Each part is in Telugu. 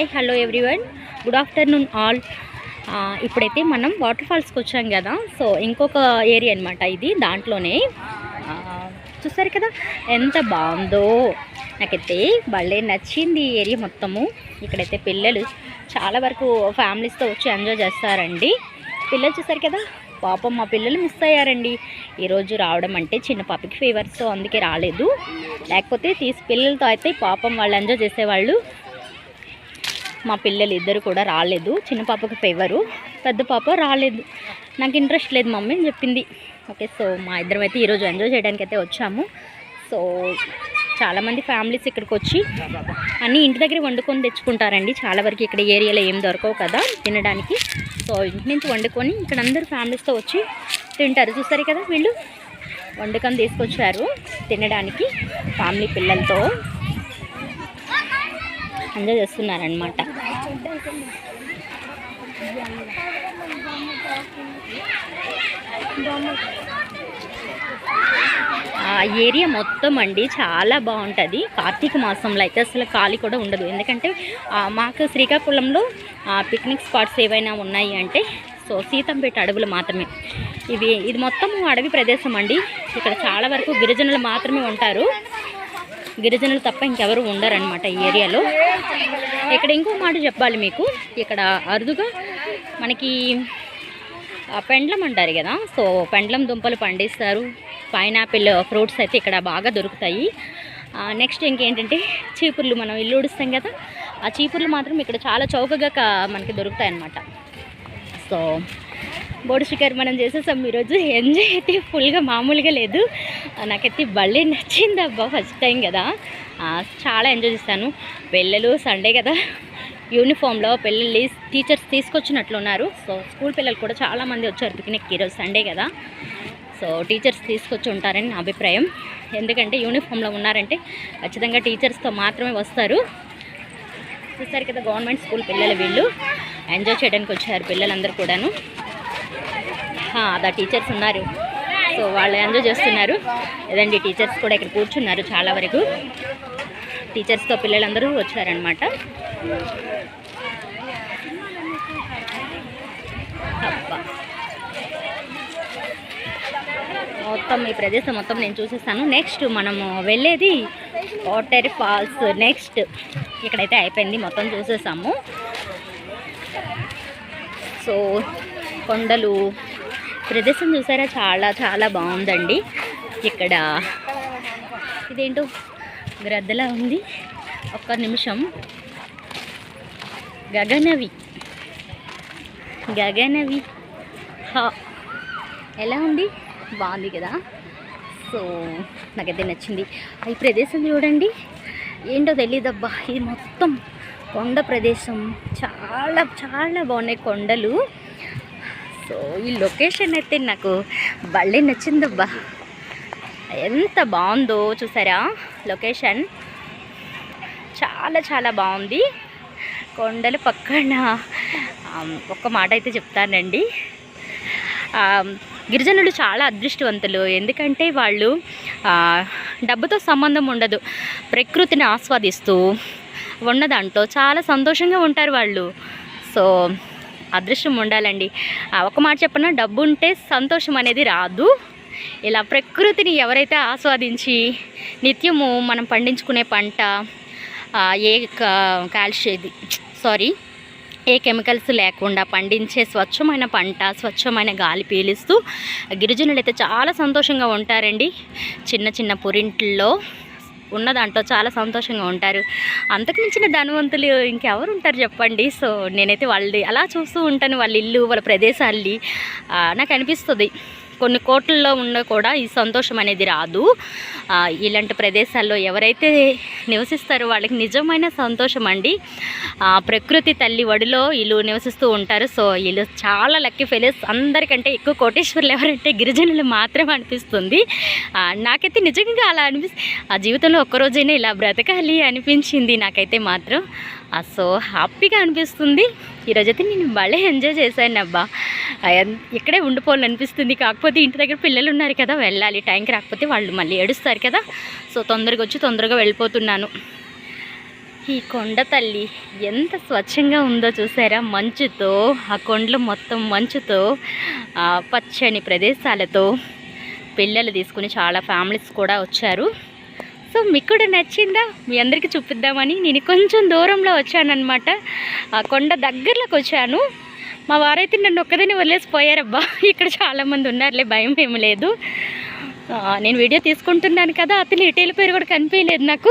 Hi hello everyone. Good afternoon all. ఇప్పుడైతే మనం వాటర్ ఫాల్స్కి వచ్చాం కదా. సో ఇంకొక ఏరియా అనమాట ఇది దాంట్లోనే. చూసారు కదా ఎంత బాగుందో. నాకైతే భలే నచ్చింది ఈ ఏరియా మొత్తము. ఇక్కడైతే పిల్లలు చాలా వరకు ఫ్యామిలీస్తో వచ్చి ఎంజాయ్ చేస్తారండి. పిల్లలు చూసారు కదా పాపం మా పిల్లలు మిస్ అయ్యారండి. ఈరోజు రావడం అంటే చిన్న పాపకి ఫీవర్స్తో అందుకే రాలేదు. లేకపోతే తీసి పిల్లలతో అయితే పాపం వాళ్ళు ఎంజాయ్ చేసేవాళ్ళు. మా పిల్లలు ఇద్దరు కూడా రాలేదు. చిన్న పాపకు ఫేవరు పెద్ద పాప రాలేదు. నాకు ఇంట్రెస్ట్ లేదు మమ్మీ అని చెప్పింది. ఓకే సో మా ఇద్దరం అయితే ఈరోజు ఎంజాయ్ చేయడానికి అయితే వచ్చాము. సో చాలామంది ఫ్యామిలీస్ ఇక్కడికి వచ్చి అన్నీ ఇంటి దగ్గర వండుకొని తెచ్చుకుంటారండి. చాలా వరకు ఇక్కడ ఏరియాలో ఏం దొరకవు కదా తినడానికి. సో ఇంటి నుంచి వండుకొని ఇక్కడ అందరు ఫ్యామిలీస్తో వచ్చి తింటారు. చూస్తారు కదా వీళ్ళు? వండుకొని తీసుకొచ్చారు తినడానికి ఫ్యామిలీ పిల్లలతో. ఎంజాయ్ చేస్తున్నారనమాట ఏరియా మొత్తం అండి చాలా బాగుంటుంది. కార్తీక మాసంలో అయితే అసలు ఖాళీ కూడా ఉండదు. ఎందుకంటే మాకు శ్రీకాకుళంలో పిక్నిక్ స్పాట్స్ ఏవైనా ఉన్నాయి అంటే సో సీతంపేట అడవులు మాత్రమే. ఇవి ఇది మొత్తం అడవి ప్రదేశం అండి. ఇక్కడ చాలా వరకు గిరిజనులు మాత్రమే ఉంటారు. గిరిజనులు తప్ప ఇంకెవరు ఉండరనమాట ఈ ఏరియాలో. ఇక్కడ ఇంకో మాట చెప్పాలి మీకు. ఇక్కడ అరుదుగా మనకి పెండ్లం అంటారు కదా. సో పెండ్లం దుంపలు పండిస్తారు. పైనాపిల్ ఫ్రూట్స్ అయితే ఇక్కడ బాగా దొరుకుతాయి. నెక్స్ట్ ఇంకేంటంటే చీపుర్లు మనం ఇల్లు ఉడుస్తాం కదా. ఆ చీపుర్లు మాత్రం ఇక్కడ చాలా చౌకగా మనకి దొరుకుతాయి అన్నమాట సో బోర్డు షికారు మనం చేసేసాం ఈరోజు. ఎంజాయ్ అయితే ఫుల్గా మామూలుగా లేదు. నాకైతే భలే నచ్చింది అబ్బా ఫస్ట్ టైం కదా. చాలా ఎంజాయ్ చేశాను. పిల్లలు సండే కదా. యూనిఫామ్లో పిల్లలు టీచర్స్ తీసుకొచ్చినట్లున్నారు సో స్కూల్ పిల్లలు కూడా చాలామంది వచ్చారు పిక్నిక్ ఈరోజు సండే కదా. సో టీచర్స్ తీసుకొచ్చి ఉంటారని నా అభిప్రాయం. ఎందుకంటే యూనిఫామ్లో ఉన్నారంటే ఖచ్చితంగా టీచర్స్తో మాత్రమే వస్తారు. చూస్తారు కదా గవర్నమెంట్ స్కూల్ పిల్లలు వీళ్ళు. ఎంజాయ్ చేయడానికి వచ్చారు పిల్లలందరూ కూడాను. అదా టీచర్స్ ఉన్నారు. సో వాళ్ళు ఎంజాయ్ చేస్తున్నారు. లేదండి టీచర్స్ కూడా ఇక్కడ కూర్చున్నారు చాలా వరకు. టీచర్స్తో పిల్లలందరూ వచ్చారనమాట అబ్బా. మొత్తం ఈ ప్రదేశం మొత్తం నేను చూసేస్తాను. నెక్స్ట్ మనము వెళ్ళేది వాటర్ ఫాల్స్ నెక్స్ట్ ఇక్కడైతే అయిపోయింది. మొత్తం చూసేసాము. సో కొండలు ప్రదేశం చూసారా? చాలా చాలా బాగుందండి. ఇక్కడ ఇదేంటో? గ్రద్దలా ఉంది. ఒక్క నిమిషం. గగనవి. గగనవి. హా. ఎలా ఉంది? బాగుంది కదా. సో నాకైతే నచ్చింది. ఈ ప్రదేశం చూడండి. ఏంటో తెలియదబ్బా ఇది మొత్తం కొండ ప్రదేశం. చాలా చాలా బాగున్నాయి కొండలు. సో ఈ లొకేషన్ అయితే నాకు భలే నచ్చిందబ్బా. ఎంత బాగుందో చూసారా లొకేషన్? చాలా చాలా బాగుంది. కొండల పక్కన ఒక్క మాట అయితే చెప్తానండి. గిరిజనులు చాలా అదృష్టవంతులు. ఎందుకంటే వాళ్ళు డబ్బుతో సంబంధం ఉండదు. ప్రకృతిని ఆస్వాదిస్తూ ఉన్న దాంట్లో చాలా సంతోషంగా ఉంటారు వాళ్ళు. సో అదృష్టం ఉండాలండి. ఒక మాట చెప్పనా? డబ్బు ఉంటే సంతోషం అనేది రాదు. ఇలా ప్రకృతిని ఎవరైతే ఆస్వాదించి నిత్యము మనం పండించుకునే పంట ఏ కాల్షియం సారీ ఏ కెమికల్స్ లేకుండా పండించే స్వచ్ఛమైన పంట స్వచ్ఛమైన గాలి పీలుస్తూ గిరిజనులు అయితే చాలా సంతోషంగా ఉంటారండి. చిన్న చిన్న పురింట్లో ఉన్న దాంట్లో చాలా సంతోషంగా ఉంటారు. అంతకు మించిన ధనవంతులు ఇంకెవరు ఉంటారు చెప్పండి. సో నేనైతే వాళ్ళది అలా చూస్తూ ఉంటాను వాళ్ళ ఇల్లు వాళ్ళ ప్రదేశాల్ని. నాకు అనిపిస్తుంది. కొన్ని కోట్లలో ఉన్న కూడా ఈ సంతోషం అనేది రాదు. ఇలాంటి ప్రదేశాల్లో ఎవరైతే నివసిస్తారో వాళ్ళకి నిజమైన సంతోషం అండి. ప్రకృతి తల్లి వడిలో వీళ్ళు నివసిస్తూ ఉంటారు. సో వీళ్ళు చాలా లక్కీ ఫెలోస్. అందరికంటే ఎక్కువ కోటేశ్వర్లు ఎవరంటే గిరిజనులు మాత్రమే అనిపిస్తుంది. నాకైతే నిజంగా అలా అనిపి ఆ జీవితంలో ఒక్కరోజైనా ఇలా బ్రతకాలి అనిపించింది నాకైతే మాత్రం. సో హ్యాపీగా అనిపిస్తుంది. ఈరోజైతే నేను భలే ఎంజాయ్ చేశాను అబ్బా. ఇక్కడే ఉండిపోవాలని అనిపిస్తుంది. కాకపోతే ఇంటి దగ్గర పిల్లలు ఉన్నారు కదా వెళ్ళాలి. టైంకి రాకపోతే వాళ్ళు మళ్ళీ ఏడుస్తారు కదా. సో తొందరగా వచ్చి తొందరగా వెళ్ళిపోతున్నాను. ఈ కొండ తల్లి ఎంత స్వచ్ఛంగా ఉందో చూసారా? మంచుతో ఆ కొండలు మొత్తం మంచుతో పచ్చని ప్రదేశాలతో పిల్లలు తీసుకుని చాలా ఫ్యామిలీస్ కూడా వచ్చారు. సో మీకు కూడా నచ్చిందా? మీ అందరికీ చూపిద్దామని నేను కొంచెం దూరంలో వచ్చానన్నమాట. ఆ కొండ దగ్గరలోకి వచ్చాను. మా వారైతే నన్ను ఒక్కదని వదిలేసి పోయారబ్బా ఇక్కడ చాలామంది ఉన్నారులే భయం ఏమి లేదు. నేను వీడియో తీసుకుంటున్నాను కదా అతను ఇటు వెళ్ళిపోయారు కూడా కనిపించలేదు నాకు.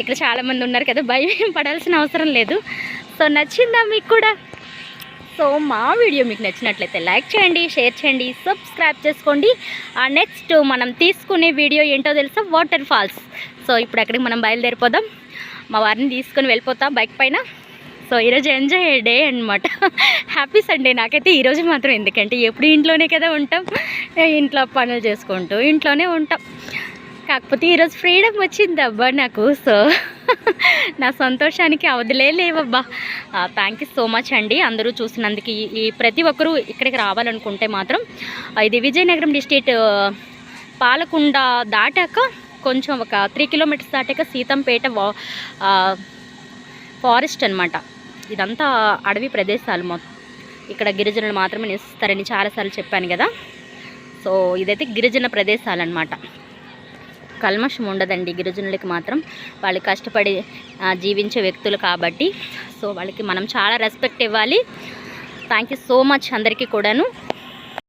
ఇక్కడ చాలామంది ఉన్నారు కదా భయం ఏం పడాల్సిన అవసరం లేదు. సో నచ్చిందా మీకు కూడా? సో మా వీడియో మీకు నచ్చినట్లయితే లైక్ చేయండి షేర్ చేయండి సబ్స్క్రైబ్ చేసుకోండి. ఆ నెక్స్ట్ మనం తీసుకునే వీడియో ఏంటో తెలుసా? Water falls. సో ఇప్పుడు అక్కడికి మనం బయలుదేరిపోదాం. మా వారిని తీసుకొని వెళ్ళిపోతాం బైక్ పైన. సో ఈరోజు ఎంజాయ్ డే అనమాట హ్యాపీ సండే నాకైతే ఈరోజు మాత్రం ఎందుకంటే ఎప్పుడు ఇంట్లోనే కదా ఉంటాం. ఇంట్లో పనులు చేసుకుంటూ ఇంట్లోనే ఉంటాం. కాకపోతే ఈరోజు ఫ్రీడమ్ వచ్చింది అబ్బా నాకు. సో నా సంతోషానికి అవధులే లేవబ్బా. థ్యాంక్ యూ సో మచ్ అండి. అందరూ చూసినందుకు ఈ- ప్రతి ఒక్కరూ ఇక్కడికి రావాలనుకుంటే మాత్రం ఇది విజయనగరం డిస్ట్రిక్ట్ పాలకుండ దాటాక కొంచెం ఒక త్రీ కిలోమీటర్స్ దాటాక సీతంపేట ఫారెస్ట్ అనమాట ఇదంతా అడవి ప్రదేశాలు మొత్తం. ఇక్కడ గిరిజనులు మాత్రమే నివసిస్తారని చాలాసార్లు చెప్పాను కదా. సో ఇదైతే గిరిజన ప్రదేశాలు అనమాట కల్మషం ఉండదండి గిరిజనులకి మాత్రం. వాళ్ళు కష్టపడి జీవించే వ్యక్తులు కాబట్టి. సో వాళ్ళకి మనం చాలా రెస్పెక్ట్ ఇవ్వాలి. థ్యాంక్ యూ సో మచ్ అందరికీ కూడాను.